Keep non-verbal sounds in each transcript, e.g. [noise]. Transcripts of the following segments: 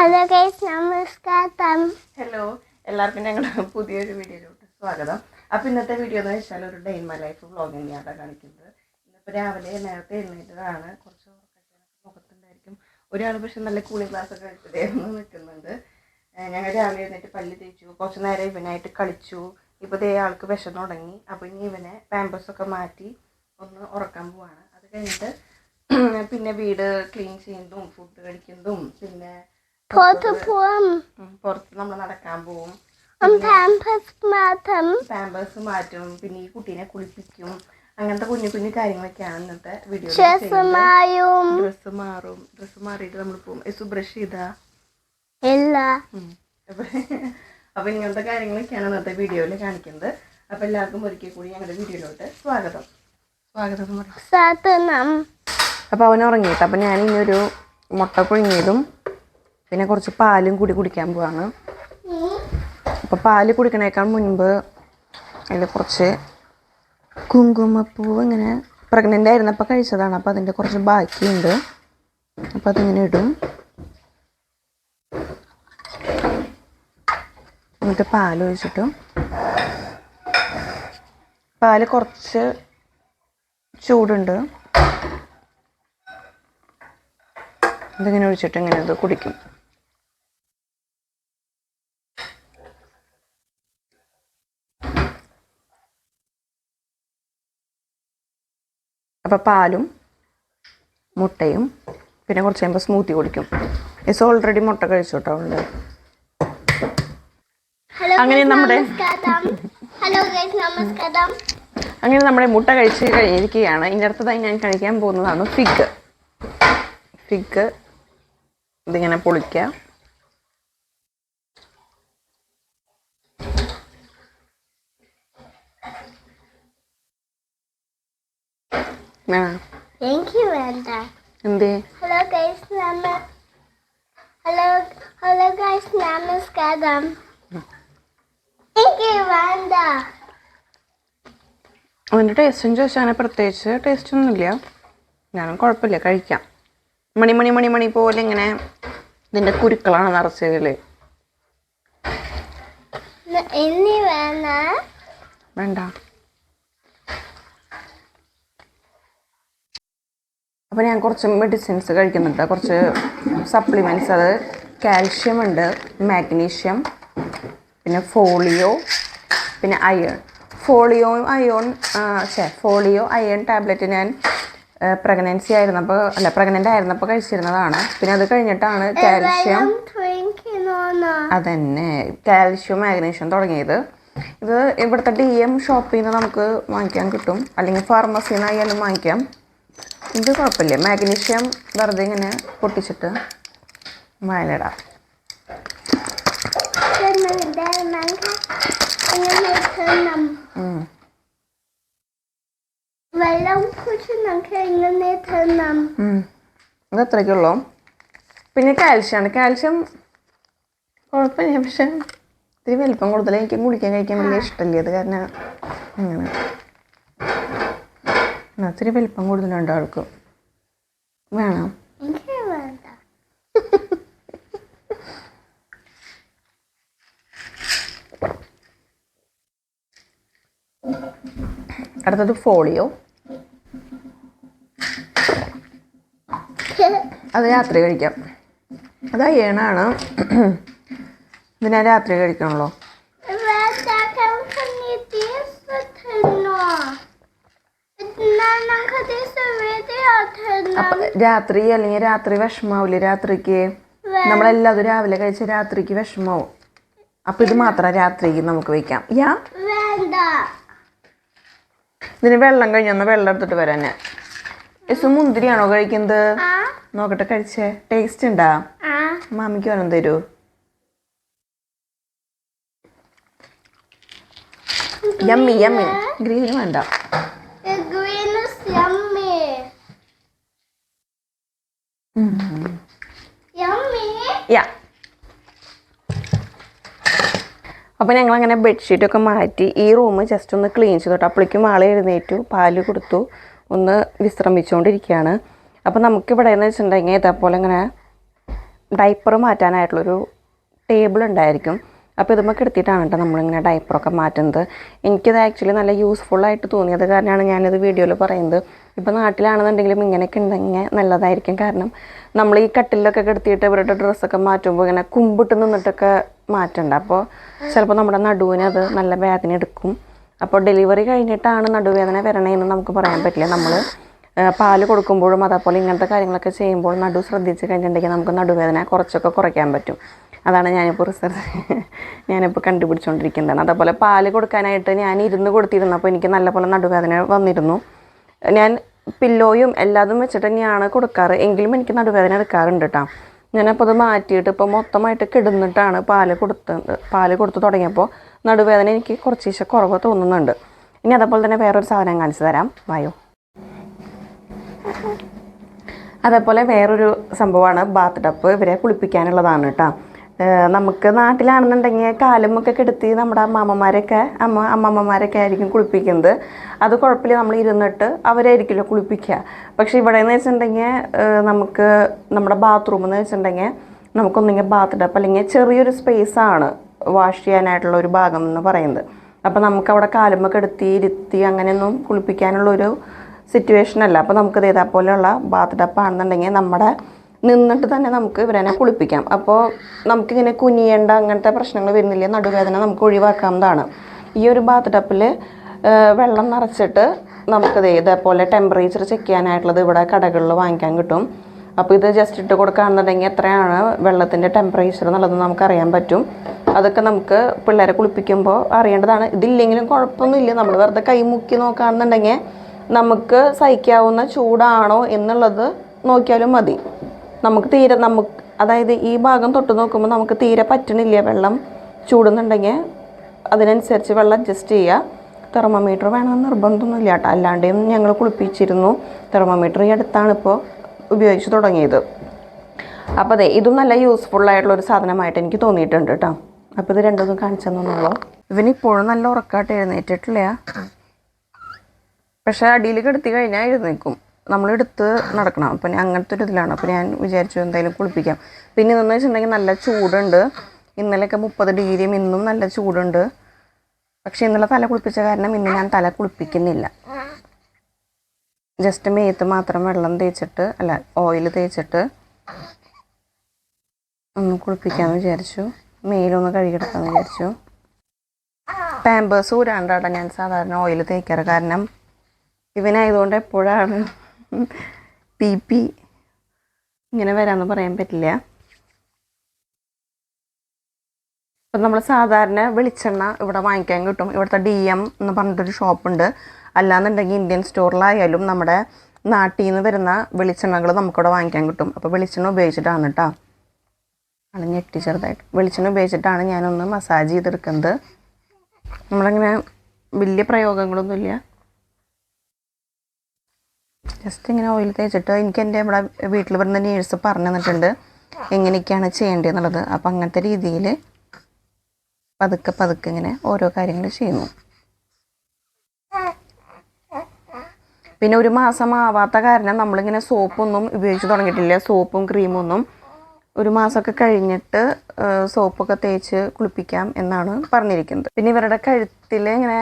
Hello നമസ്കാരം hello എല്ലാവർക്കും ഞങ്ങളുടെ പുതിയൊരു വീഡിയോയിലോട്ട് സ്വാഗതം. അപ്പോൾ ഇന്നത്തെ വീഡിയോ എന്ന് വെച്ചാൽ ഒരു ഡേ മൈ ലൈഫ് വ്ളോഗ് തന്നെയാണ് കാണിക്കുന്നത്. ഇന്നിപ്പോൾ രാവിലെ നേരത്തെ എഴുന്നേറ്റതാണ്. കുറച്ച് ഉറക്കൊക്കെ മുഖത്തുണ്ടായിരിക്കും. ഒരാൾ പക്ഷെ നല്ല കൂളിംഗ് ഗ്ലാസ് ഒക്കെ എടുത്തിട്ട് നിൽക്കുന്നുണ്ട്. ഞങ്ങൾ രാവിലെ എഴുന്നേറ്റ് പല്ല് തേച്ചു. കുറച്ച് നേരം ഇവനായിട്ട് കളിച്ചു. ഇപ്പോൾ ദേ ആൾക്ക് വിഷം തുടങ്ങി. അപ്പോൾ ഇനി ഇവനെ പാമ്പേഴ്സൊക്കെ മാറ്റി ഒന്ന് ഉറക്കാൻ പോവാണ്. അത് കഴിഞ്ഞിട്ട് പിന്നെ വീട് ക്ലീൻ ചെയ്യുന്നതും ഫുഡ് കഴിക്കുന്നതും പിന്നെ പുറത്ത് പോവാം പുറത്ത് നമ്മൾ നടക്കാൻ പോവും. പാമ്പസ് മാറ്റം പാമ്പേഴ്സ് മാറ്റും. പിന്നെ ഈ കുട്ടീനെ കുളിപ്പിക്കും. അങ്ങനത്തെ കുഞ്ഞു കുഞ്ഞു കാര്യങ്ങളൊക്കെയാണ് ഇന്നത്തെ വീഡിയോ ചെസ്സുമായും ഡ്രസ്സ് മാറും. ഡ്രസ് മാറിയിട്ട് നമ്മൾ പോകും യെസു ബ്രഷ് ചെയ്താ? ഇല്ല. അപ്പൊ [laughs] അപ്പൊ ഇങ്ങനത്തെ കാര്യങ്ങളൊക്കെയാണ് ഇന്നത്തെ വീഡിയോയിൽ കാണിക്കുന്നത്. അപ്പൊ എല്ലാവർക്കും ഒരിക്കൽ കൂടി ഞങ്ങളുടെ വീഡിയോയിലോട്ട് സ്വാഗതം. സ്വാഗതം പറയാം അപ്പോൾ അവൻ ഉറങ്ങിയിട്ട് അപ്പൊ ഞാൻ ഇനി ഒരു മുട്ട പുഴുങ്ങിയതും പിന്നെ കുറച്ച് പാലും കൂടി കുടിക്കാൻ പോവാണ്. അപ്പോൾ പാൽ കുടിക്കണേക്കാൾ മുൻപ് അതിൽ കുറച്ച് കുങ്കുമപ്പൂവ് ഇങ്ങനെ പ്രഗ്നന്റ് ആയിരുന്നപ്പോൾ കഴിച്ചതാണ്. അപ്പോൾ അതിന്റെ കുറച്ച് ബാക്കിയുണ്ട്. അപ്പോൾ അതിങ്ങനെ ഇടും. എന്നിട്ട് പാൽ ഒഴിച്ചിട്ട്. പാൽ കുറച്ച് ചൂടുണ്ട്. ഇതിങ്ങനെ ഒഴിച്ചിട്ട് ഇങ്ങനെ ഇത് കുടിക്കും. അപ്പോൾ പാലും മുട്ടയും പിന്നെ കുറച്ച് കഴിയുമ്പോൾ സ്മൂത്തി കുടിക്കും. ഇസ് ഓൾറെഡി മുട്ട കഴിച്ചു കേട്ടോ ഹലോ അങ്ങനെ നമ്മുടെ അങ്ങനെ നമ്മുടെ മുട്ട കഴിച്ച് കഴിഞ്ഞിരിക്കുകയാണ്. ഇതിന്റെ അടുത്തതായി ഞാൻ കഴിക്കാൻ പോകുന്നതാണ് ഫിഗ് ഫിഗ് ഇതിങ്ങനെ പൊളിക്കുക എനിക്ക് വേണ്ട എന്തേ? Hello guys hello hello guys നമസ്കാരം എനിക്ക് വേണ്ട അതിന്റെ ടേസ്റ്റും ചോദിച്ചാൽ പ്രത്യേകിച്ച് ടേസ്റ്റ് ഒന്നുമില്ല ഞാനും കുഴപ്പമില്ല കഴിക്കാം. മണി മണി മണി മണി പോലെ ഇങ്ങനെ ഇതിന്റെ കുരുക്കളാണ് നിറച്ചതിൽ വേണ്ട. അപ്പോൾ ഞാൻ കുറച്ച് മെഡിസിൻസ് കഴിക്കുന്നുണ്ട്. കുറച്ച് സപ്ലിമെന്റ്സ് അത് കാൽഷ്യം ഉണ്ട് മാഗ്നീഷ്യം പിന്നെ ഫോളിയോ പിന്നെ അയൺ ഫോളിയോ അയോൺ ഛേ ഫോളിയോ അയൺ ടാബ്ലറ്റ് ഞാൻ പ്രഗ്നൻസി ആയിരുന്നപ്പോൾ അല്ല പ്രഗ്നന്റ് ആയിരുന്നപ്പോൾ കഴിച്ചിരുന്നതാണ്. പിന്നെ അത് കഴിഞ്ഞിട്ടാണ് കാൽഷ്യം അതന്നെ. കാൽഷ്യം മാഗ്നീഷ്യം തുടങ്ങിയത്. ഇത് ഇവിടുത്തെ ഡി എം ഷോപ്പിൽ നിന്ന് നമുക്ക് വാങ്ങിക്കാൻ കിട്ടും. അല്ലെങ്കിൽ ഫാർമസിയിൽ നിന്നായാലും വാങ്ങിക്കാം. ഇത് കുഴപ്പമില്ല. മാഗ്നീഷ്യം വെറുതെ ഇങ്ങനെ പൊട്ടിച്ചിട്ട് വയലിടാം. ഉം. വെള്ളം. ഇത് അത്രയ്ക്കുള്ളൂ പിന്നെ കാൽഷ്യമാണ് കാൽഷ്യം കുഴപ്പമില്ല. പക്ഷെ ഇത്തിരി വലിപ്പം കൂടുതൽ എനിക്ക് കുടിക്കാൻ കഴിക്കാൻ വലിയ ഇഷ്ടമില്ല. അത് കാരണം അങ്ങനെ ആ, ഇത്തിരി വലിപ്പം കൂടുതലുണ്ട് ആൾക്ക് വേണം? അടുത്തത് ഫോളിയോ. അത് രാത്രി കഴിക്കാം. അതാ ഏണാണ്. ഇതിനെ രാത്രി കഴിക്കണല്ലോ വേണ്ട നമുക്ക് നീട്ടിസ് തന്നോ നമുക്ക് ദിവസം വീഡിയോ അപ്പൊ രാത്രി അല്ലെങ്കിൽ രാത്രി വിഷമാവില്ലേ രാത്രിക്ക് നമ്മളെല്ലാതും രാവിലെ കഴിച്ച രാത്രിക്ക് വിഷമാവും. അപ്പൊ ഇത് മാത്രം രാത്രിക്ക് നമുക്ക് വെക്കാം. യാ? ഇതിന് വെള്ളം കഴിഞ്ഞൊന്ന് വെള്ളം എടുത്തിട്ട് വരാൻ. ഞാൻ യെസ് മുന്തിരിയാണോ കഴിക്കുന്നത്? നോക്കട്ടെ കഴിച്ചേ. ടേസ്റ്റ് ഉണ്ടാ? മാമിക്ക് വരും തരൂ. യമ്മി യമ്മി ഗ്രീൻ വേണ്ട. Yummy? യാ അപ്പോൾ ഞങ്ങൾ അങ്ങനെ ബെഡ്ഷീറ്റൊക്കെ മാറ്റി ഈ റൂം ജസ്റ്റ് ഒന്ന് ക്ലീൻ ചെയ്തോട്ടെ അപ്പോഴേക്കും ആളെ എഴുന്നേറ്റു പാൽ കൊടുത്തു ഒന്ന് വിശ്രമിച്ചുകൊണ്ടിരിക്കുകയാണ് അപ്പോൾ നമുക്കിവിടെ എന്ന് വെച്ചിട്ടുണ്ടെങ്കിൽ ഇതേപോലെ ഇങ്ങനെ ഡൈപ്പർ മാറ്റാനായിട്ടുള്ളൊരു ടേബിൾ ഉണ്ടായിരിക്കും. അപ്പോൾ ഇതുമ്മ കിടത്തിയിട്ടാണ് കേട്ടോ നമ്മളിങ്ങനെ ഡൈപ്പറൊക്കെ മാറ്റുന്നത്. എനിക്കിത് ആക്ച്വലി നല്ല യൂസ്ഫുള്ളായിട്ട് തോന്നിയത് കാരണമാണ് ഞാനിത് വീഡിയോയിൽ പറയുന്നത്. ഇപ്പോൾ നാട്ടിലാണെന്നുണ്ടെങ്കിലും ഇങ്ങനെയൊക്കെ ഉണ്ടെങ്കിൽ നല്ലതായിരിക്കും. കാരണം നമ്മൾ ഈ കട്ടിലൊക്കെ കിടത്തിയിട്ട് ഇവരുടെ ഡ്രസ്സൊക്കെ മാറ്റുമ്പോൾ ഇങ്ങനെ കുമ്പിട്ട് നിന്നിട്ടൊക്കെ മാറ്റണ്ട. അപ്പോൾ ചിലപ്പോൾ നമ്മുടെ നടുവിന് അത് നല്ല വേദന എടുക്കും. അപ്പോൾ ഡെലിവറി കഴിഞ്ഞിട്ടാണ് നടുവേദന വരണേന്ന് നമുക്ക് പറയാൻ പറ്റില്ല. നമ്മൾ പാൽ കൊടുക്കുമ്പോഴും അതേപോലെ ഇങ്ങനത്തെ കാര്യങ്ങളൊക്കെ ചെയ്യുമ്പോൾ നടു ശ്രദ്ധിച്ച് കഴിഞ്ഞിട്ടുണ്ടെങ്കിൽ നമുക്ക് നടുവേദന കുറച്ചൊക്കെ കുറയ്ക്കാൻ പറ്റും. അതാണ് ഞാനിപ്പോൾ റിസർച്ച് [laughs] ഞാനിപ്പോൾ കണ്ടുപിടിച്ചുകൊണ്ടിരിക്കുന്നതാണ് അതേപോലെ പാൽ കൊടുക്കാനായിട്ട് ഞാൻ ഇരുന്ന് കൊടുത്തിരുന്നപ്പോൾ എനിക്ക് നല്ലപോലെ നടുവേദന വന്നിരുന്നു. ഞാൻ പില്ലോയും എല്ലാതും വെച്ചിട്ട് തന്നെയാണ് കൊടുക്കാറ്. എങ്കിലും എനിക്ക് നടുവേദന എടുക്കാറുണ്ട് കേട്ടോ ഞാനപ്പോൾ അത് മാറ്റിയിട്ട് ഇപ്പോൾ മൊത്തമായിട്ട് കിടന്നിട്ടാണ് പാൽ കൊടുത്ത് പാൽ കൊടുത്ത് തുടങ്ങിയപ്പോൾ നടുവേദന എനിക്ക് കുറച്ചേശ്ശെ കുറവ് തോന്നുന്നുണ്ട്. ഇനി അതേപോലെ തന്നെ വേറൊരു സാധനം കാണിച്ചു തരാം. വായോ. അതേപോലെ വേറൊരു സംഭവമാണ് ബാത്ത് ടപ്പ് ഇവരെ കുളിപ്പിക്കാനുള്ളതാണ് കേട്ടോ നമുക്ക് നാട്ടിലാണെന്നുണ്ടെങ്കിൽ കാലുമൊക്കെ കെടുത്തി നമ്മുടെ അമ്മാമ്മമാരൊക്കെ അമ്മ അമ്മമ്മമാരൊക്കെ ആയിരിക്കും കുളിപ്പിക്കുന്നത്. അത് കുഴപ്പമില്ല നമ്മൾ ഇരുന്നിട്ട് അവരായിരിക്കുമല്ലോ കുളിപ്പിക്കുക. പക്ഷെ ഇവിടെ എന്ന് വെച്ചിട്ടുണ്ടെങ്കിൽ നമുക്ക് നമ്മുടെ ബാത്റൂം എന്ന് വെച്ചിട്ടുണ്ടെങ്കിൽ നമുക്കൊന്നെങ്കിൽ ബാത്ത് ടപ്പ് അല്ലെങ്കിൽ ചെറിയൊരു സ്പേസാണ് വാഷ് ചെയ്യാനായിട്ടുള്ള ഒരു ഭാഗം എന്ന് പറയുന്നത്. അപ്പോൾ നമുക്ക് അവിടെ കാലുമൊക്കെ എടുത്തി ഇരുത്തി അങ്ങനെയൊന്നും കുളിപ്പിക്കാനുള്ളൊരു സിറ്റുവേഷൻ അല്ല. അപ്പോൾ നമുക്ക് ഇതേപോലെയുള്ള ബാത്ത് ടപ്പാണെന്നുണ്ടെങ്കിൽ നമ്മുടെ നിന്നിട്ട് തന്നെ നമുക്ക് ഇവരെന്നെ കുളിപ്പിക്കാം. അപ്പോൾ നമുക്കിങ്ങനെ കുനിയേണ്ട അങ്ങനത്തെ പ്രശ്നങ്ങൾ വരുന്നില്ല. നടുവേദന നമുക്ക് ഒഴിവാക്കാവുന്നതാണ്. ഈ ഒരു ബാത്ത് ടപ്പിൽ വെള്ളം നിറച്ചിട്ട് നമുക്കത് ഇതേപോലെ ടെമ്പറേച്ചർ ചെക്ക് ചെയ്യാനായിട്ടുള്ളത് ഇവിടെ കടകളിൽ വാങ്ങിക്കാൻ കിട്ടും. അപ്പോൾ ഇത് ജസ്റ്റ് ഇട്ട് കൊടുക്കുകയാണെന്നുണ്ടെങ്കിൽ എത്രയാണ് വെള്ളത്തിന്റെ ടെമ്പറേച്ചർ എന്നുള്ളത് നമുക്ക് അറിയാൻ പറ്റും. അതൊക്കെ നമുക്ക് പിള്ളേരെ കുളിപ്പിക്കുമ്പോൾ അറിയേണ്ടതാണ്. ഇതില്ലെങ്കിലും കുഴപ്പമൊന്നുമില്ല. നമ്മൾ വെറുതെ കൈ മുക്കി നോക്കുകയാണെന്നുണ്ടെങ്കിൽ നമുക്ക് സഹിക്കാവുന്ന ചൂടാണോ എന്നുള്ളത് നോക്കിയാലും മതി. നമുക്ക് തീരെ നമുക്ക് അതായത് ഈ ഭാഗം തൊട്ട് നോക്കുമ്പോൾ നമുക്ക് തീരെ പറ്റണില്ല വെള്ളം ചൂടുന്നുണ്ടെങ്കിൽ അതിനനുസരിച്ച് വെള്ളം അഡ്ജസ്റ്റ് ചെയ്യുക തെർമോമീറ്റർ വേണമെന്ന് നിർബന്ധമൊന്നുമില്ല കേട്ടോ. അല്ലാണ്ടേയും ഞങ്ങൾ കുളിപ്പിച്ചിരുന്നു. തെർമോമീറ്റർ ഈ അടുത്താണ് ഇപ്പോൾ ഉപയോഗിച്ച് തുടങ്ങിയത്. അപ്പോൾ അതെ ഇതും നല്ല യൂസ്ഫുൾ ഒരു സാധനമായിട്ട് എനിക്ക് തോന്നിയിട്ടുണ്ട് കേട്ടോ. അപ്പോൾ ഇത് രണ്ടൊന്നും കാണിച്ചു തന്നുള്ളൂ ഇവനിപ്പോഴും നല്ല ഉറക്കമായിട്ട് എഴുന്നേറ്റിട്ടില്ല. പക്ഷേ അടിയിൽ കിടത്തി കഴിഞ്ഞാൽ എഴുന്നേക്കും നമ്മളെടുത്ത് നടക്കണം. അപ്പം ഞാൻ അങ്ങനത്തെ ഒരു ഇതിലാണ്. അപ്പോൾ ഞാൻ വിചാരിച്ചു എന്തായാലും കുളിപ്പിക്കാം. പിന്നെ ഇതെന്ന് വെച്ചിട്ടുണ്ടെങ്കിൽ നല്ല ചൂടുണ്ട്. ഇന്നലെയൊക്കെ മുപ്പത് ഡിഗ്രിയും ഇന്നും നല്ല ചൂടുണ്ട്. പക്ഷേ ഇന്നലെ തല കുളിപ്പിച്ച കാരണം ഇന്ന് ഞാൻ തല കുളിപ്പിക്കുന്നില്ല. ജസ്റ്റ് മേത്ത് മാത്രം വെള്ളം തേച്ചിട്ട് അല്ല ഓയിൽ തേച്ചിട്ട് ഒന്ന് കുളിപ്പിക്കാമെന്ന് വിചാരിച്ചു. മേലൊന്ന് കഴുകിയെടുക്കാമെന്ന് വിചാരിച്ചു. പാമ്പേഴ്സ് ഊരാണ്ടാണ് ഞാൻ സാധാരണ ഓയിൽ തേക്കാറ്. കാരണം ഇവനായതുകൊണ്ട് എപ്പോഴാണ് പി പി ഇങ്ങനെ വരാമെന്ന് പറയാൻ പറ്റില്ല. അപ്പം നമ്മൾ സാധാരണ വെളിച്ചെണ്ണ ഇവിടെ വാങ്ങിക്കാൻ കിട്ടും. ഇവിടുത്തെ ഡി എം എന്ന് പറഞ്ഞിട്ടൊരു ഷോപ്പുണ്ട്. അല്ലാന്നുണ്ടെങ്കിൽ ഇന്ത്യൻ സ്റ്റോറിലായാലും നമ്മുടെ നാട്ടിൽ നിന്ന് വരുന്ന വെളിച്ചെണ്ണകൾ നമുക്കിവിടെ വാങ്ങിക്കാൻ കിട്ടും. അപ്പോൾ വെളിച്ചെണ്ണ ഉപയോഗിച്ചിട്ടാണ് കേട്ടോ. ആണ് ഞെട്ടി ചെറുതായിട്ട്. വെളിച്ചെണ്ണ ഉപയോഗിച്ചിട്ടാണ് ഞാനൊന്ന് മസാജ് ചെയ്തെടുക്കുന്നത്. നമ്മളങ്ങനെ വലിയ പ്രയോഗങ്ങളൊന്നുമില്ല. ജസ്റ്റ് ഇങ്ങനെ ഓയിൽ തേച്ചിട്ട് എനിക്ക് എന്റെ ഇവിടെ വീട്ടിൽ വരുന്ന നേഴ്സ് പറഞ്ഞു തന്നിട്ടുണ്ട് എങ്ങനെയൊക്കെയാണ് ചെയ്യേണ്ടതെന്നുള്ളത്. അപ്പം അങ്ങനത്തെ രീതിയിൽ പതുക്കെ പതുക്കെ ഇങ്ങനെ ഓരോ കാര്യങ്ങൾ ചെയ്യുന്നു. പിന്നെ ഒരു മാസം ആവാത്ത കാരണം നമ്മളിങ്ങനെ സോപ്പൊന്നും ഉപയോഗിച്ച് തുടങ്ങിയിട്ടില്ല. സോപ്പും ക്രീമും ഒന്നും ഒരു മാസമൊക്കെ കഴിഞ്ഞിട്ട് സോപ്പൊക്കെ തേച്ച് കുളിപ്പിക്കാം എന്നാണ് പറഞ്ഞിരിക്കുന്നത്. പിന്നെ ഇവരുടെ കഴുത്തിൽ ഇങ്ങനെ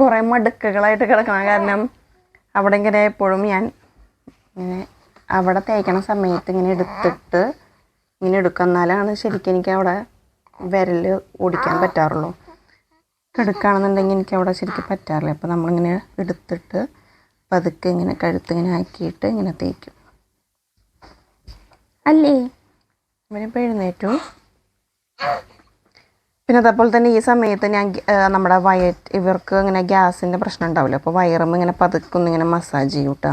കുറേ മടുക്കുകളായിട്ട് കിടക്കണം കാരണം അവിടെ ഇങ്ങനെ എപ്പോഴും ഞാൻ ഇങ്ങനെ അവിടെ തേക്കണ സമയത്ത് ഇങ്ങനെ എടുത്തിട്ട് ഇങ്ങനെ എടുക്കുന്നാലാണ് ശരിക്കും എനിക്ക് അവിടെ വിരൽ ഓടിക്കാൻ പറ്റാറുള്ളൂ. എടുക്കുകയാണെന്നുണ്ടെങ്കിൽ എനിക്ക് അവിടെ ശരിക്കും പറ്റാറില്ല. അപ്പോൾ നമ്മളിങ്ങനെ എടുത്തിട്ട് പതുക്കെ ഇങ്ങനെ കഴുത്ത് ഇങ്ങനെ ആക്കിയിട്ട് ഇങ്ങനെ തേക്കും. അല്ലേ? ഇവനിപ്പോൾ എഴുന്നേറ്റു. പിന്നെ അതേപോലെ തന്നെ ഈ സമയത്ത് ഞാൻ നമ്മുടെ വയറ്റ് ഇവർക്ക് ഇങ്ങനെ ഗ്യാസിന്റെ പ്രശ്നം ഉണ്ടാവില്ല? അപ്പോൾ വയറും ഇങ്ങനെ പതുക്കൊന്ന് ഇങ്ങനെ മസാജ് ചെയ്യും കേട്ടോ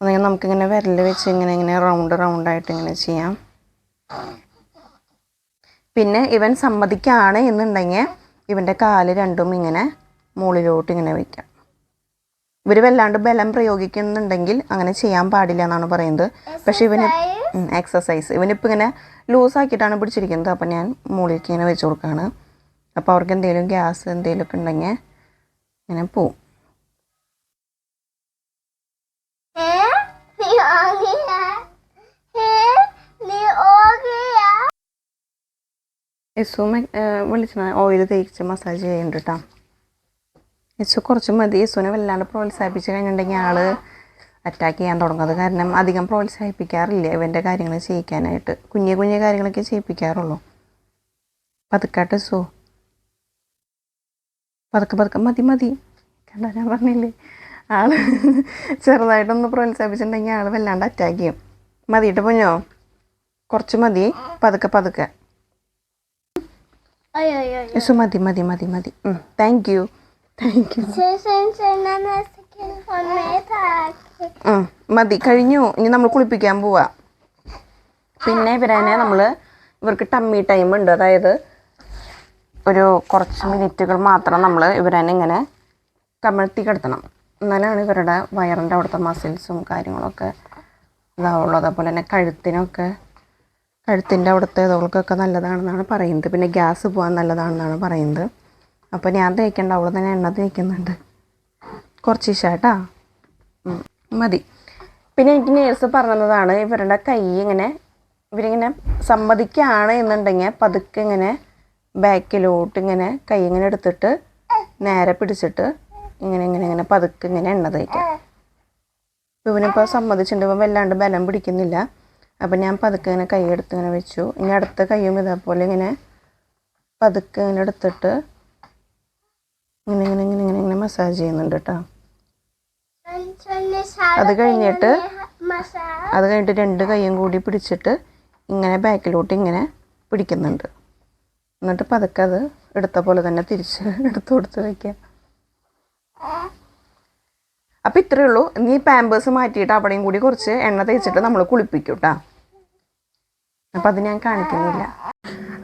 അല്ലെങ്കിൽ നമുക്കിങ്ങനെ വിരൽ വെച്ച് ഇങ്ങനെ ഇങ്ങനെ റൗണ്ട് റൗണ്ടായിട്ട് ഇങ്ങനെ ചെയ്യാം. പിന്നെ ഇവൻ സമ്മതിക്കാണ് എന്നുണ്ടെങ്കിൽ ഇവന്റെ കാൽ രണ്ടും ഇങ്ങനെ മുകളിലോട്ട് ഇങ്ങനെ വയ്ക്കാം. ഇവർ വല്ലാണ്ട് ബലം പ്രയോഗിക്കുന്നുണ്ടെങ്കിൽ അങ്ങനെ ചെയ്യാൻ പാടില്ല എന്നാണ് പറയുന്നത്. പക്ഷെ ഇവന് എക്സസൈസ് ഇവനിപ്പോൾ ഇങ്ങനെ ലൂസാക്കിയിട്ടാണ് പിടിച്ചിരിക്കുന്നത്. അപ്പം ഞാൻ മുകളിലേക്ക് ഇങ്ങനെ വെച്ച് കൊടുക്കുകയാണ് അപ്പോൾ അവർക്ക് എന്തെങ്കിലും ഗ്യാസ് എന്തെങ്കിലുമൊക്കെ ഉണ്ടെങ്കിൽ ഇങ്ങനെ പോവും. യസു വിളിച്ചാൽ ഓയിൽ തേച്ച് മസാജ് ചെയ്യുന്നുണ്ട് കേട്ടോ യസു കുറച്ച് മതി. യസുവിനെ വല്ലാണ്ട് പ്രോത്സാഹിപ്പിച്ച് കഴിഞ്ഞിട്ടുണ്ടെങ്കിൽ ആൾ അറ്റാക്ക് ചെയ്യാൻ തുടങ്ങുന്നത്. കാരണം അധികം പ്രോത്സാഹിപ്പിക്കാറില്ല ഇവന്റെ കാര്യങ്ങൾ ചെയ്യിക്കാനായിട്ട്. കുഞ്ഞു കുഞ്ഞു കാര്യങ്ങളൊക്കെ ചെയ്യിപ്പിക്കാറുള്ളൂ. പതുക്കാട്ട് സോ. പതുക്കെ പതുക്കെ മതി മതി. കണ്ടോ ഞാൻ പറഞ്ഞില്ലേ? ആൾ ചെറുതായിട്ടൊന്ന് പ്രോത്സാഹിപ്പിച്ചിട്ടുണ്ടെങ്കിൽ ആൾ വല്ലാണ്ട് അറ്റാക്ക് ചെയ്യും. മതിയിട്ട് പൊഞ്ഞോ കുറച്ച് മതി. പതുക്കെ പതുക്കെ. യസു മതി മതി മതി മതി. താങ്ക് യു താങ്ക് യു മതി. കഴിഞ്ഞു. ഇനി നമ്മൾ കുളിപ്പിക്കാൻ പോവാ. പിന്നെ ഇവരെ നമ്മൾ ഇവർക്ക് ടമ്മി ടൈം ഉണ്ട്. അതായത് ഒരു കുറച്ച് മിനിറ്റുകൾ മാത്രം നമ്മൾ ഇവരനെ ഇങ്ങനെ കമഴ്ത്തി കിടത്തണം. എന്നാലാണ് ഇവരുടെ വയറിന്റെ അവിടുത്തെ മസിൽസും കാര്യങ്ങളൊക്കെ ഇതാവുള്ളൂ. അതേപോലെ തന്നെ കഴുത്തിനൊക്കെ കഴുത്തിന്റെ അവിടുത്തെ ഇതുകൾക്കൊക്കെ നല്ലതാണെന്നാണ് പറയുന്നത്. പിന്നെ ഗ്യാസ് പോകാൻ നല്ലതാണെന്നാണ് പറയുന്നത്. അപ്പോൾ ഞാൻ തേക്കേണ്ട അവൾ തന്നെ എണ്ണ തേക്കുന്നുണ്ട്. കുറച്ച് ഇഷ്ടാ മതി. പിന്നെ എനിക്ക് നേഴ്സ് പറഞ്ഞതാണ് ഇവരുടെ കൈ ഇങ്ങനെ ഇവരിങ്ങനെ സമ്മതിക്കുകയാണ് എന്നുണ്ടെങ്കിൽ പതുക്കെ ഇങ്ങനെ ബാക്കിലോട്ട് ഇങ്ങനെ കൈ ഇങ്ങനെ എടുത്തിട്ട് നേരെ പിടിച്ചിട്ട് ഇങ്ങനെ ഇങ്ങനെ ഇങ്ങനെ പതുക്കെ ഇങ്ങനെ എണ്ണ തേക്കാം അപ്പോൾ ഇവനിപ്പോൾ സമ്മതിച്ചിട്ടുണ്ട് വല്ലാണ്ട് ബലം പിടിക്കുന്നില്ല. അപ്പം ഞാൻ പതുക്കെ ഇങ്ങനെ കൈ എടുത്ത് ഇങ്ങനെ വെച്ചു. ഇനി അടുത്ത കൈയും ഇതേപോലെ ഇങ്ങനെ പതുക്കെ ഇങ്ങനെ എടുത്തിട്ട് ഇങ്ങനെ ഇങ്ങനെ മസാജ് ചെയ്യുന്നുണ്ട് കേട്ടോ അത് കഴിഞ്ഞിട്ട്. അത് കഴിഞ്ഞിട്ട് രണ്ട് കൈയും കൂടി പിടിച്ചിട്ട് ഇങ്ങനെ ബാക്കിലോട്ട് ഇങ്ങനെ പിടിക്കുന്നുണ്ട്. എന്നിട്ട് പതുക്കെ അത് എടുത്ത പോലെ തന്നെ തിരിച്ച് [laughs] എടുത്തു കൊടുത്ത് വയ്ക്കുക അപ്പം ഇത്രയേ ഉള്ളൂ. നീ പാമ്പേഴ്സ് മാറ്റിയിട്ട് അവിടെയും കൂടി കുറച്ച് എണ്ണ തേച്ചിട്ട് നമ്മൾ കുളിപ്പിക്കും കേട്ടോ അപ്പം അത് ഞാൻ കാണിക്കുന്നില്ല.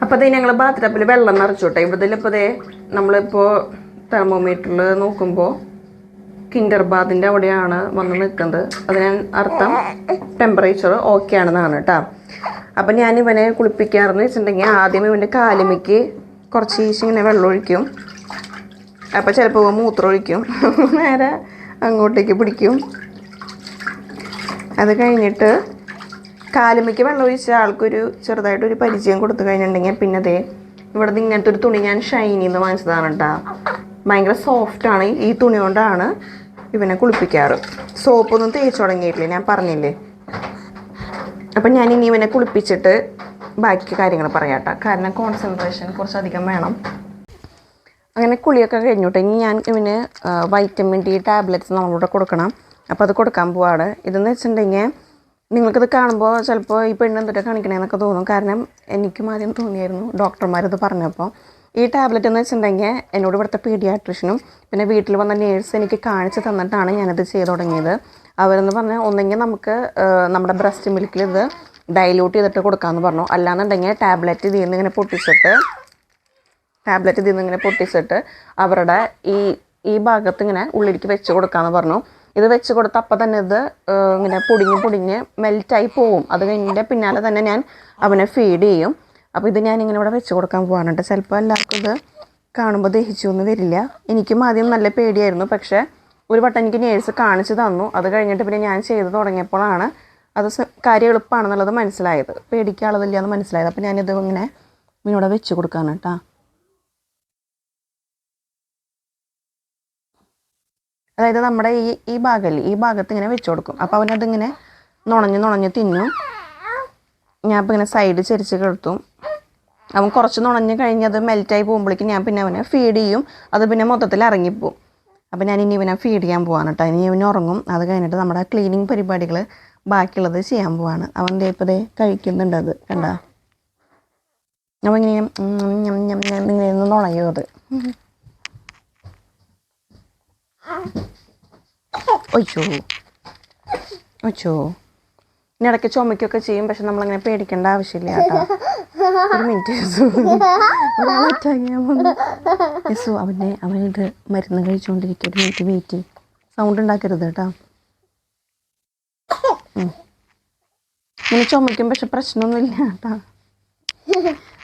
അപ്പം അത് ഞങ്ങൾ ബാത്ടപ്പിൽ വെള്ളം നിറച്ചു കേട്ടോ ഇവിടെ ഇപ്പോൾ ദേ നമ്മളിപ്പോൾ തെർമോമീറ്ററിൽ നോക്കുമ്പോൾ കിൻഡർ ബാത്തിന്റെ അവിടെയാണ് വന്ന് നിൽക്കുന്നത്. അതിന് അർത്ഥം ടെമ്പറേച്ചർ ഓക്കെ ആണെന്നാണ് കേട്ടോ അപ്പം ഞാൻ ഇവനെ കുളിപ്പിക്കാറെന്ന് വെച്ചിട്ടുണ്ടെങ്കിൽ ആദ്യം ഇവന്റെ കാലിമയ്ക്ക് കുറച്ച് ഈശ് ഇങ്ങനെ വെള്ളം ഒഴിക്കും. അപ്പം ചിലപ്പോൾ മൂത്രമൊഴിക്കും. [laughs] നേരെ അങ്ങോട്ടേക്ക് പിടിക്കും. അത് കഴിഞ്ഞിട്ട് കാലിമയ്ക്ക് വെള്ളം ഒഴിച്ച ആൾക്കൊരു ചെറുതായിട്ടൊരു പരിചയം കൊടുത്തു കഴിഞ്ഞിട്ടുണ്ടെങ്കിൽ പിന്നെ അതേ ഇവിടെ നിന്ന് ഇങ്ങനത്തെ ഒരു തുണി ഞാൻ ഷൈനിന്ന് വാങ്ങിച്ചതാണ് കേട്ടോ ഭയങ്കര സോഫ്റ്റാണ് ഈ തുണി കൊണ്ടാണ് ഇവനെ കുളിപ്പിക്കാറ്. സോപ്പൊന്നും തേച്ച് തുടങ്ങിയിട്ടില്ല ഞാൻ പറഞ്ഞില്ലേ? അപ്പം ഞാൻ ഇനി ഇവനെ കുളിപ്പിച്ചിട്ട് ബാക്കി കാര്യങ്ങൾ പറയാം കേട്ടോ കാരണം കോൺസെൻട്രേഷൻ കുറച്ചധികം വേണം. അങ്ങനെ കുളിയൊക്കെ കഴിഞ്ഞോട്ടെ. ഇനി ഞാൻ ഇവന് വൈറ്റമിൻ ഡി ടാബ്ലറ്റ്സ് നമ്മളിവിടെ കൊടുക്കണം. അപ്പോൾ അത് കൊടുക്കാൻ പോവാണ്. ഇതെന്ന് വെച്ചിട്ടുണ്ടെങ്കിൽ നിങ്ങൾക്കിത് കാണുമ്പോൾ ചിലപ്പോൾ ഈ പെണ്ണ് എന്തൊക്കെ കാണിക്കണേന്നൊക്കെ തോന്നും. കാരണം എനിക്കും ആദ്യം തോന്നിയായിരുന്നു ഡോക്ടർമാരിത് പറഞ്ഞപ്പോൾ ഈ ടാബ്ലറ്റ് എന്ന് വെച്ചിട്ടുണ്ടെങ്കിൽ എന്നോട് ഇവിടുത്തെ പീഡിയാട്രിഷനും പിന്നെ വീട്ടിൽ വന്ന നേഴ്സ് എനിക്ക് കാണിച്ച് തന്നിട്ടാണ് ഞാനത് ചെയ്തു തുടങ്ങിയത്. അവരെന്ന് പറഞ്ഞാൽ ഒന്നെങ്കിൽ നമുക്ക് നമ്മുടെ ബ്രസ്റ്റ് മിൽക്കിൽ ഇത് ഡൈലൂട്ട് ചെയ്തിട്ട് കൊടുക്കാമെന്ന് പറഞ്ഞു. അല്ലാന്നുണ്ടെങ്കിൽ ടാബ്ലറ്റ് ഇതിൽ നിന്ന് ഇങ്ങനെ പൊട്ടിച്ചിട്ട് ടാബ്ലറ്റ് ഇതിൽ നിന്ന് ഇങ്ങനെ പൊട്ടിച്ചിട്ട് അവരുടെ ഈ ഈ ഭാഗത്ത് ഇങ്ങനെ ഉള്ളിലേക്ക് വെച്ച് കൊടുക്കാമെന്ന് പറഞ്ഞു. ഇത് വെച്ച് കൊടുത്ത അപ്പം തന്നെ ഇത് ഇങ്ങനെ പൊടിഞ്ഞ് പൊടിഞ്ഞ് മെൽറ്റായി പോവും. അത് കഴിഞ്ഞിട്ട് പിന്നാലെ തന്നെ ഞാൻ അവനെ ഫീഡ് ചെയ്യും. അപ്പോൾ ഇത് ഞാൻ ഇങ്ങനെ ഇവിടെ വെച്ച് കൊടുക്കാൻ പോകാറുണ്ട് ചിലപ്പോൾ എല്ലാവർക്കും ഇത് കാണുമ്പോൾ ദഹിച്ചു ഒന്നും വരില്ല. എനിക്കും ആദ്യം നല്ല പേടിയായിരുന്നു. പക്ഷേ ഒരു വട്ടം എനിക്ക് നേഴ്സ് കാണിച്ചു തന്നു. അത് കഴിഞ്ഞിട്ട് പിന്നെ ഞാൻ ചെയ്ത് തുടങ്ങിയപ്പോഴാണ് അത് കാര്യം എളുപ്പമാണെന്നുള്ളത് മനസ്സിലായത്. പേടിക്കാനുള്ളതില്ല എന്ന് മനസ്സിലായത്. അപ്പോൾ ഞാനിത് ഇങ്ങനെ ഇവനോട് വെച്ച് കൊടുക്കാണ് കേട്ടോ അതായത് നമ്മുടെ ഈ ഈ ഭാഗമല്ലേ ഈ ഭാഗത്ത് ഇങ്ങനെ വെച്ച് കൊടുക്കും. അപ്പോൾ അവനതിങ്ങനെ നുണഞ്ഞ് നുണഞ്ഞ് തിന്നും. ഞാൻ ഇപ്പോൾ ഇങ്ങനെ സൈഡ് ചെരിച്ച് കിടത്തും. അവൻ കുറച്ച് നുണഞ്ഞ് കഴിഞ്ഞ് അത് മെൽറ്റായി പോകുമ്പോഴേക്കും ഞാൻ പിന്നെ അവനെ ഫീഡ് ചെയ്യും. അത് പിന്നെ മൊത്തത്തിൽ ഇറങ്ങിപ്പോവും. അപ്പോൾ ഞാൻ ഇനി ഇവനെ ഫീഡ് ചെയ്യാൻ പോവാണ് കേട്ടോ ഇനി ഇവന് ഉറങ്ങും. അത് കഴിഞ്ഞിട്ട് നമ്മുടെ ക്ലീനിങ് പരിപാടികൾ ബാക്കിയുള്ളത് ചെയ്യാൻ പോവാണ്. അവൻ ദേ ദേ കഴിക്കുന്നുണ്ട് അത്. കണ്ട? അവൻ ഇങ്ങനെ ഇങ്ങനെ നുണയും അത്. ഒച്ചോ ഒച്ചോ ഇനി ഇടയ്ക്ക് ചുമയ്ക്കൊക്കെ ചെയ്യും പക്ഷെ നമ്മളങ്ങനെ പേടിക്കേണ്ട ആവശ്യമില്ല കേട്ടോ. ഒരു മിനിറ്റ് യേസു. അവനെ അവനിത് മരുന്ന് കഴിച്ചുകൊണ്ടിരിക്കും ഒരു മിനിറ്റ് വെയിറ്റ് സൗണ്ട് ഉണ്ടാക്കരുത് കേട്ടോ. ഇങ്ങനെ ചുമയ്ക്കും പക്ഷെ പ്രശ്നമൊന്നുമില്ല കേട്ടോ.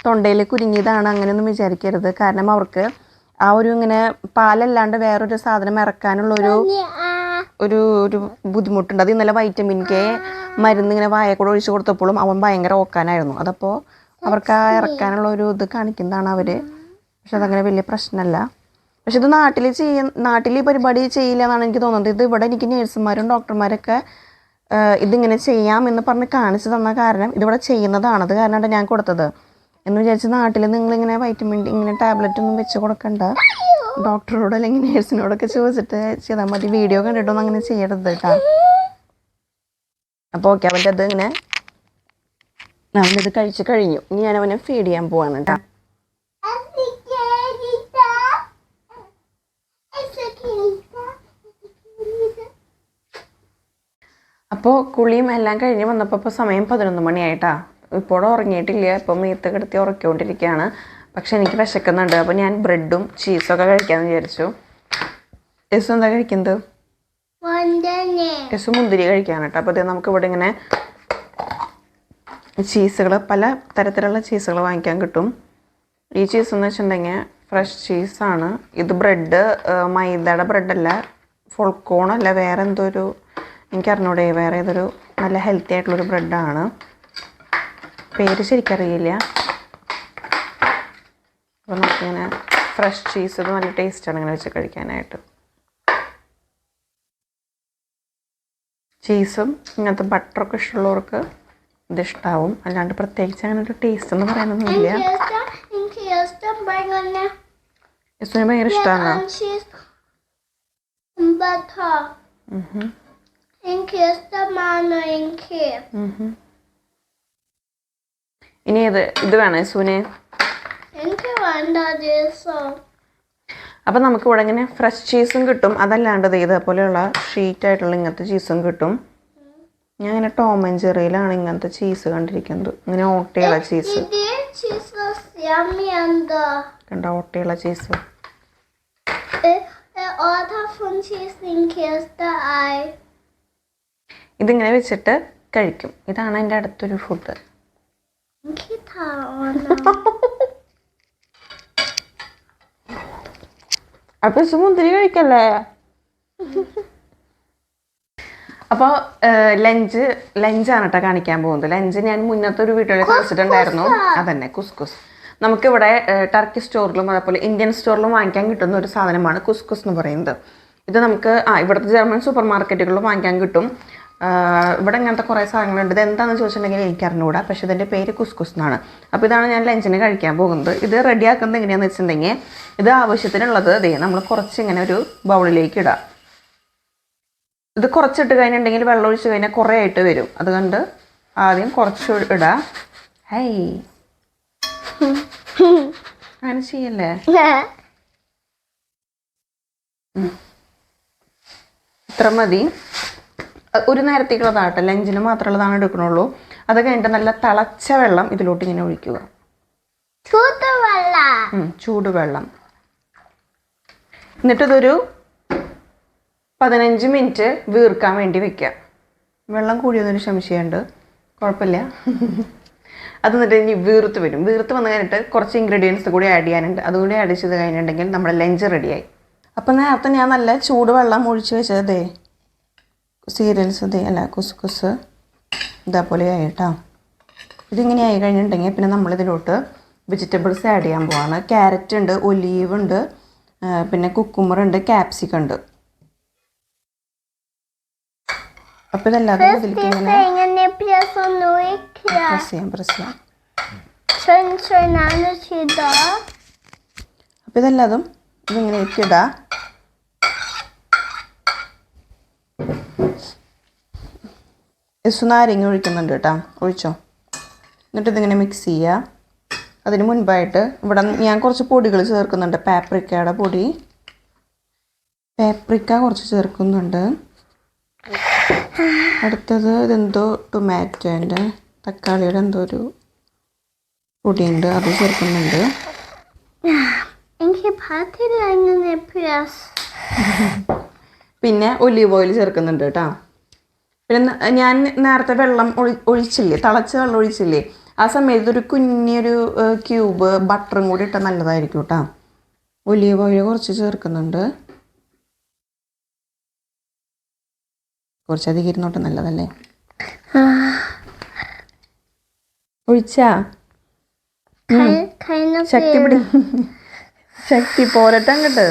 തൊണ്ടയിൽ കുരുങ്ങിയതാണ് അങ്ങനെയൊന്നും വിചാരിക്കരുത്. കാരണം അവർക്ക് ആ ഒരു ഇങ്ങനെ പാലല്ലാണ്ട് വേറൊരു സാധനം ഇറക്കാനുള്ള ഒരു ഒരു ഒരു ബുദ്ധിമുട്ടുണ്ട്. അത് ഇന്നലെ വൈറ്റമിൻ കെ മരുന്ന് ഇങ്ങനെ വായക്കൂടെ ഒഴിച്ചു കൊടുത്തപ്പോഴും അവൻ ഭയങ്കര ഓക്കാനായിരുന്നു. അതപ്പോൾ അവർക്ക് ആ ഇറക്കാനുള്ള ഒരു ഇത് കാണിക്കുന്നതാണ് അവർ പക്ഷെ അതങ്ങനെ വലിയ പ്രശ്നമല്ല. പക്ഷെ ഇത് നാട്ടിൽ ചെയ്യ നാട്ടിൽ ഈ പരിപാടി ചെയ്യില്ല എന്നാണ് എനിക്ക് തോന്നുന്നത്. ഇത് ഇവിടെ എനിക്ക് നേഴ്സുമാരും ഡോക്ടർമാരൊക്കെ ഇതിങ്ങനെ ചെയ്യാം എന്ന് പറഞ്ഞ് കാണിച്ചു തന്ന കാരണം ഇതിവിടെ ചെയ്യുന്നതാണ്. അത് കാരണമാണ് ഞാൻ കൊടുത്തത്. എന്ന് വിചാരിച്ച് നാട്ടിൽ നിങ്ങളിങ്ങനെ വൈറ്റമിൻ ഇങ്ങനെ ടാബ്ലറ്റ് ഒന്നും വെച്ച് കൊടുക്കണ്ട. ഡോക്ടറോട് അല്ലെങ്കിൽ നേഴ്സിനോടൊക്കെ ചോദിച്ചിട്ട് ചെയ്താൽ മതി. വീഡിയോ കണ്ടിട്ടൊന്നും അങ്ങനെ ചെയ്യരുത് കേട്ടോ. അപ്പോൾ ഓക്കെ അവന്റെ അത് ഇങ്ങനെ അവനിത് കഴിച്ച് കഴിഞ്ഞു. ഇനി ഞാൻ അവനെ ഫീഡ് ചെയ്യാൻ പോവാണ് കേട്ടോ. അപ്പോൾ കുളിയും എല്ലാം കഴിഞ്ഞ് വന്നപ്പോൾ ഇപ്പോൾ സമയം പതിനൊന്ന് മണിയായിട്ടാ. ഇപ്പോൾ ഉറങ്ങിയിട്ടില്ല. ഇപ്പോൾ മീത്ത് കിടത്തി ഉറക്കിക്കൊണ്ടിരിക്കുകയാണ്. പക്ഷെ എനിക്ക് വിശക്കുന്നുണ്ട്. അപ്പോൾ ഞാൻ ബ്രെഡും ചീസൊക്കെ കഴിക്കാമെന്ന് വിചാരിച്ചു. യെസ് എന്താ കഴിക്കുന്നത്. യെസ് മുന്തിരി കഴിക്കാണ് കേട്ടോ. അപ്പോൾ നമുക്ക് ഇവിടെ ഇങ്ങനെ ചീസുകൾ പല തരത്തിലുള്ള ചീസുകൾ വാങ്ങിക്കാൻ കിട്ടും. ഈ ചീസ് എന്ന് വെച്ചിട്ടുണ്ടെങ്കിൽ ഫ്രഷ് ചീസാണ് ഇത് ബ്രെഡ് മൈദയുടെ ബ്രെഡല്ല ഫുൾക്കോണല്ല വേറെ എന്തോ ഒരു എനിക്കറിഞ്ഞൂടെ വേറെ ഏതൊരു നല്ല ഹെൽത്തി ആയിട്ടുള്ളൊരു ബ്രെഡാണ് പേര് ശരിക്കറിയില്ല. അപ്പോൾ നമുക്കിങ്ങനെ ഫ്രഷ് ചീസ് ഇത് നല്ല ടേസ്റ്റാണ് ഇങ്ങനെ വെച്ച് കഴിക്കാനായിട്ട്. ചീസും ഇങ്ങനത്തെ ബട്ടറൊക്കെ ഇഷ്ടമുള്ളവർക്ക് ഇതിഷ്ടാവും അല്ലാണ്ട് പ്രത്യേകിച്ച് അങ്ങനെ ഒരു ടേസ്റ്റ് എന്ന് പറയുന്നൊന്നുമില്ല. യെസുവിന് ഭയങ്കര ഇഷ്ടമാണ് ഇനി ഇത് ഇത് വേണം യെസുവിന്? Kan vandre det അപ്പം നമുക്ക് ഇവിടെ ഇങ്ങനെ ഫ്രഷ് ചീസും കിട്ടും. അതല്ലാണ്ട് ഇതേപോലെയുള്ള ഷീറ്റ് ആയിട്ടുള്ള ഇങ്ങനത്തെ ചീസും കിട്ടും. ഞാൻ ഇങ്ങനെ ടോം ആൻഡ് ജെറിയിലാണ് ഇങ്ങനത്തെ ചീസ് കണ്ടിരിക്കുന്നത്. ഇങ്ങനെ ഓട്ടയുള്ള ചീസ് hjemme കണ്ട ഓട്ടയുള്ള ചീസ്. ഇതിങ്ങനെ വെച്ചിട്ട് കഴിക്കും. ഇതാണ് എന്റെ അടുത്തൊരു ഫുഡ് En [laughs] അപ്പൊ യെസ് മുന്തിരി കഴിക്കല്ലേ? അപ്പോൾ ലഞ്ച് ലഞ്ചാണ് കേട്ടോ കാണിക്കാൻ പോകുന്നത്. ലഞ്ച് ഞാൻ മുന്നത്തെ ഒരു വീഡിയോയിൽ കാണിച്ചിട്ടുണ്ടായിരുന്നു. അതന്നെ കുസ്കുസ്. നമുക്കിവിടെ ടർക്കി സ്റ്റോറിലും അതേപോലെ ഇന്ത്യൻ സ്റ്റോറിലും വാങ്ങിക്കാൻ കിട്ടുന്ന ഒരു സാധനമാണ് കുസ്കുസ് എന്ന് പറയുന്നത്. ഇത് നമുക്ക് ആ ഇവിടുത്തെ ജർമ്മൻ സൂപ്പർ മാർക്കറ്റുകളിലും വാങ്ങിക്കാൻ കിട്ടും. ഇവിടെ ഇങ്ങനത്തെ കുറേ സാധനങ്ങളുണ്ട്. ഇത് എന്താണെന്ന് ചോദിച്ചിട്ടുണ്ടെങ്കിൽ എനിക്ക് അറിഞ്ഞുകൂടാ പക്ഷേ ഇതിന്റെ പേര് കുസ്കുസ് എന്നാണ്. അപ്പോൾ ഇതാണ് ഞാൻ ലഞ്ചിന് കഴിക്കാൻ പോകുന്നത്. ഇത് റെഡിയാക്കുന്നത് എങ്ങനെയാണെന്ന് വെച്ചിട്ടുണ്ടെങ്കിൽ ഇത് ആവശ്യത്തിനുള്ളത് ദേ നമ്മൾ കുറച്ച് ഇങ്ങനെ ഒരു ബൗളിലേക്ക് ഇടാം. ഇത് കുറച്ചിട്ട് കഴിഞ്ഞിട്ടുണ്ടെങ്കിൽ വെള്ളം ഒഴിച്ച് കഴിഞ്ഞാൽ കുറേ ആയിട്ട് വരും. അതുകൊണ്ട് ആദ്യം കുറച്ച് ഇടാം. ഹൈ അങ്ങനെ ചെയ്യല്ലേ? ഇത്ര മതി. ഒരു നേരത്തേക്കുള്ളതാകട്ടെ ലഞ്ചിന് മാത്രമുള്ളതാണ് എടുക്കണുള്ളൂ. അത് കഴിഞ്ഞിട്ട് നല്ല തിളച്ച വെള്ളം ഇതിലോട്ട് ഇങ്ങനെ ഒഴിക്കുക. ചൂടുവെള്ളം. എന്നിട്ടതൊരു പതിനഞ്ച് മിനിറ്റ് വീർക്കാൻ വേണ്ടി വെക്കാം വെള്ളം കൂടിയതൊരു സംശയമുണ്ട്. കുഴപ്പമില്ല. അത് എന്നിട്ട് ഇനി വീർത്ത് വരും. വീർത്ത് വന്നു കഴിഞ്ഞിട്ട് കുറച്ച് ഇൻഗ്രീഡിയൻസ് കൂടി ആഡ് ചെയ്യാനുണ്ട്. അതുകൂടി ആഡ് ചെയ്ത് കഴിഞ്ഞിട്ടുണ്ടെങ്കിൽ നമ്മുടെ ലഞ്ച് റെഡിയായി അപ്പം നേരത്തെ ഞാൻ നല്ല ചൂടുവെള്ളം ഒഴിച്ച് വെച്ചത് സീരിയൽസ് അല്ല അല്ല കുസ് ഇതേപോലെ ആയിട്ടാ. ഇതിങ്ങനെ ആയി കഴിഞ്ഞിട്ടുണ്ടെങ്കിൽ പിന്നെ നമ്മളിതിലോട്ട് വെജിറ്റബിൾസ് ആഡ് ചെയ്യാൻ പോവാണ്. ക്യാരറ്റ് ഉണ്ട് ഒലീവ് ഉണ്ട് പിന്നെ കുക്കുമ്പർ ഉണ്ട് ക്യാപ്സിക്കം ഉണ്ട്. അപ്പോൾ ഇതല്ലാതെ ഇതിലേക്ക് ഇങ്ങനെ. പ്രസ് ചെയ്യാം പ്രസ് ചെയ്യാം. അപ്പോൾ ഇതെല്ലാതും ഇതിങ്ങനെ ഇടാം നാരങ്ങ ഒഴിക്കുന്നുണ്ട് കേട്ടോ. ഒഴിച്ചോ? എന്നിട്ട് ഇതിങ്ങനെ മിക്സ് ചെയ്യുക. അതിന് മുൻപായിട്ട് ഇവിടെ ഞാൻ കുറച്ച് പൊടികൾ ചേർക്കുന്നുണ്ട്. പാപ്രിക്കയുടെ പൊടി. പാപ്രിക്ക കുറച്ച് ചേർക്കുന്നുണ്ട്. അടുത്തത് ഇതെന്തോ ടൊമാറ്റോന്റെ തക്കാളിയുടെ എന്തോ ഒരു പൊടിയുണ്ട്. അത് ചേർക്കുന്നുണ്ട്. പിന്നെ ഒലീവ് ഓയിൽ ചേർക്കുന്നുണ്ട് കേട്ടോ. പിന്നെ ഞാൻ നേരത്തെ വെള്ളം ഒഴി ഒഴിച്ചില്ലേ തിളച്ച വെള്ളം ഒഴിച്ചില്ലേ ആ സമയത്ത് ഒരു കുഞ്ഞൊരു ക്യൂബ് ബട്ടറും കൂടി ഇട്ടാൽ നല്ലതായിരിക്കും കേട്ടോ ഒലീവ് ഓയിൽ കുറച്ച് ചേർക്കുന്നുണ്ട്. കുറച്ചധികം ഇരുന്നോട്ട് നല്ലതല്ലേ? ഒഴിച്ചാ? ശക്തി പിടി ശക്തി പോരട്ടെ അങ്ങോട്ട്.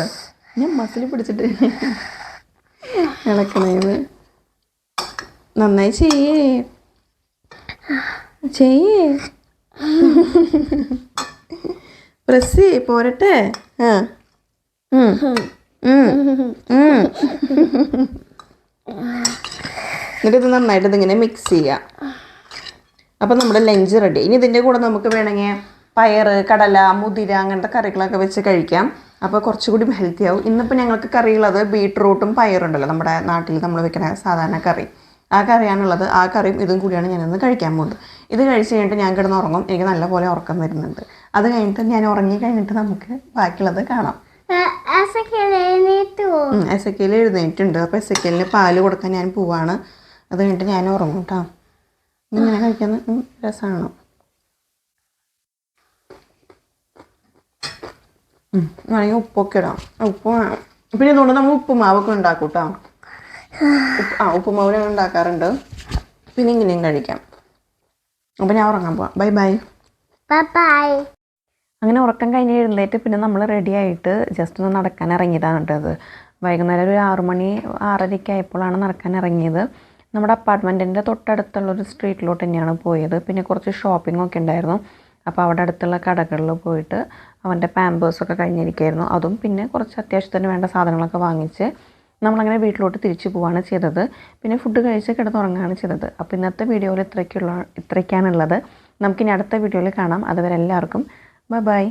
ഞാൻ മസിൽ പിടിച്ചിട്ട് [laughs] ഇളക്കണേന്ന് നന്നായി ചെയ്യേ. ചെയ്യേ. പ്രസ് പോരട്ടെ. ഉം. ഉം. എന്നിട്ട് ഇത് നന്നായിട്ട് ഇതിങ്ങനെ മിക്സ് ചെയ്യാം. അപ്പം നമ്മുടെ ലഞ്ച് റെഡി ഇനി ഇതിന്റെ കൂടെ നമുക്ക് വേണമെങ്കിൽ പയർ കടല മുതിര അങ്ങനത്തെ കറികളൊക്കെ വെച്ച് കഴിക്കാം. അപ്പോൾ കുറച്ചുകൂടി ഹെൽത്തി ആവും. ഇന്നിപ്പോൾ ഞങ്ങൾക്ക് കറിയുള്ളത് ബീട്രൂട്ടും പയറുണ്ടല്ലോ നമ്മുടെ നാട്ടിൽ നമ്മൾ വെക്കുന്ന സാധാരണ കറി. ആ കറിയാണുള്ളത് ആ കറിയും ഇതും കൂടിയാണ് ഞാനിന്ന് കഴിക്കാൻ പോകുന്നത്. ഇത് കഴിച്ച് കഴിഞ്ഞിട്ട് ഞാൻ കിടന്ന് ഉറങ്ങും എനിക്ക് നല്ലപോലെ ഉറക്കം വരുന്നുണ്ട്. അത് കഴിഞ്ഞിട്ട് ഞാൻ ഉറങ്ങി കഴിഞ്ഞിട്ട് നമുക്ക് ബാക്കിയുള്ളത് കാണാം. എണീറ്റു എസ് എ കെയിൽ എഴുന്നേറ്റുണ്ട് അപ്പോൾ എസ് എ പാൽ കൊടുക്കാൻ ഞാൻ പോവാണ്. അത് കഴിഞ്ഞിട്ട് ഞാൻ ഉറങ്ങും കേട്ടോ ഇങ്ങനെ കഴിക്കുന്ന ഉം, രസമാണ് വേണമെങ്കിൽ ഉപ്പൊക്കെ ഇടാം. ഉപ്പ് പിന്നെ ഇതുകൊണ്ട് നമ്മൾ ഉപ്പുമാവൊക്കെ ഉണ്ടാക്കും കേട്ടോ ആ ഉപ്പുമാവ് ഞാൻ ഉണ്ടാക്കാറുണ്ട്. പിന്നെ ഇങ്ങനെയും കഴിക്കാം. അപ്പം ഞാൻ ഉറങ്ങാൻ പോവാം. ബൈ ബൈ ബൈ അങ്ങനെ ഉറക്കം കഴിഞ്ഞ് എഴുന്നേറ്റ് പിന്നെ നമ്മൾ റെഡിയായിട്ട് ജസ്റ്റ് ഒന്ന് നടക്കാൻ ഇറങ്ങിയതാണ് കേട്ടത് വൈകുന്നേരം ഒരു ആറു മണി ആറരയ്ക്ക് ആയപ്പോഴാണ് നടക്കാൻ ഇറങ്ങിയത്. നമ്മുടെ അപ്പാർട്ട്മെന്റിന്റെ തൊട്ടടുത്തുള്ള ഒരു സ്ട്രീറ്റിലോട്ട് തന്നെയാണ് പോയത്. പിന്നെ കുറച്ച് ഷോപ്പിംഗ് ഒക്കെ ഉണ്ടായിരുന്നു. അപ്പോൾ അവിടെ അടുത്തുള്ള കടകളിൽ പോയിട്ട് അവന്റെ പാമ്പേഴ്സൊക്കെ കഴിഞ്ഞിരിക്കുകയായിരുന്നു അതും പിന്നെ കുറച്ച് അത്യാവശ്യത്തിന് വേണ്ട സാധനങ്ങളൊക്കെ വാങ്ങിച്ച് നമ്മളങ്ങനെ വീട്ടിലോട്ട് തിരിച്ചു പോവുകയാണ് ചെയ്തത്. പിന്നെ ഫുഡ് കഴിച്ച് കിടന്നുറങ്ങുകയാണ് ചെയ്തത്. അപ്പോൾ ഇന്നത്തെ വീഡിയോയിൽ ഇത്രയ്ക്കുള്ള ഇത്രയ്ക്കാണുള്ളത്. നമുക്കിനി അടുത്ത വീഡിയോയിൽ കാണാം. അതുവരെ എല്ലാവർക്കും ബൈ ബൈ